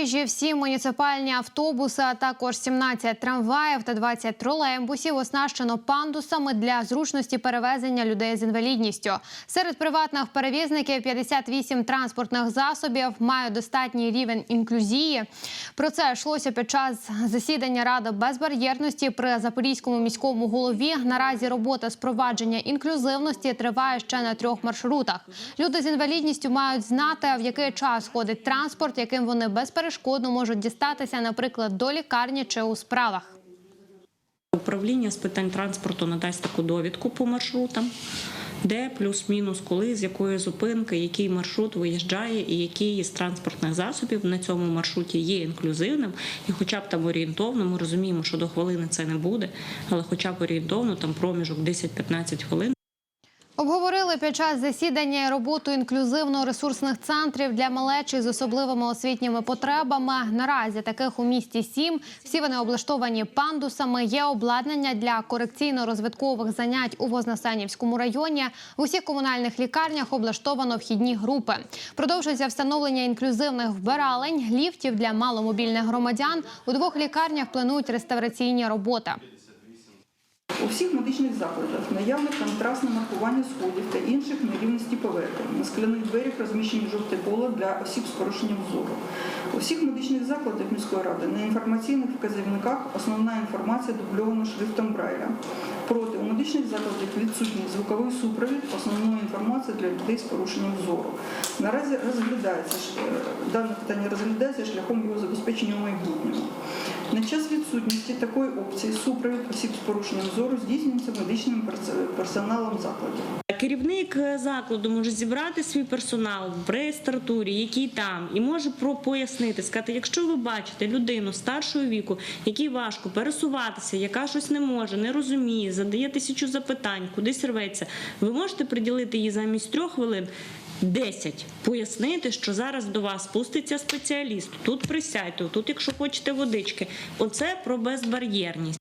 Запоріжжі всі муніципальні автобуси, а також 17 трамваїв та 20 тролейбусів оснащено пандусами для зручності перевезення людей з інвалідністю. Серед приватних перевізників 58 транспортних засобів мають достатній рівень інклюзії. Про це йшлося під час засідання ради безбар'єрності при запорізькому міському голові. Наразі робота з провадження інклюзивності триває ще на трьох маршрутах. Люди з інвалідністю мають знати, в який час ходить транспорт, яким вони безперешкодно можуть дістатися, наприклад, до лікарні чи у справах. Управління з питань транспорту надасть таку довідку по маршрутам, де плюс-мінус, коли, з якої зупинки, який маршрут виїжджає і який з транспортних засобів на цьому маршруті є інклюзивним. І хоча б там орієнтовно, ми розуміємо, що до хвилини це не буде, але хоча б орієнтовно там проміжок 10-15 хвилин. Обговорили під час засідання і роботу інклюзивно-ресурсних центрів для малечі з особливими освітніми потребами. Наразі таких у місті сім. Всі вони облаштовані пандусами. Є обладнання для корекційно-розвиткових занять у Вознесенівському районі. В усіх комунальних лікарнях облаштовано вхідні групи. Продовжується встановлення інклюзивних вбиралень, ліфтів для маломобільних громадян. У двох лікарнях планують реставраційні роботи. Всіх медичних закладах наявне контрастне маркування сходів та інших нерівності поверхень. На скляних дверях розміщені жовте поле для осіб з порушенням зору. У всіх медичних закладах міської ради на інформаційних вказівниках основна інформація дубльована шрифтом Брайля. Медичних закладах відсутній звуковий супровід основної інформації для людей з порушенням зору. Наразі розглядається е, дане питання розглядається шляхом його забезпечення у майбутньому. На час відсутності такої опції супровід осіб з порушенням зору здійснюється медичним персоналом закладів. Керівник е, закладу може зібрати свій персонал в реєстратурі, який там, і може пояснити, сказати, якщо ви бачите людину старшого віку, якій важко пересуватися, яка щось не може, не розуміє, задає тисячу запитань, кудись рветься, ви можете приділити їй замість трьох хвилин. 10. Пояснити, що зараз до вас спуститься спеціаліст. Тут присядьте, тут, якщо хочете водички. Оце про безбар'єрність.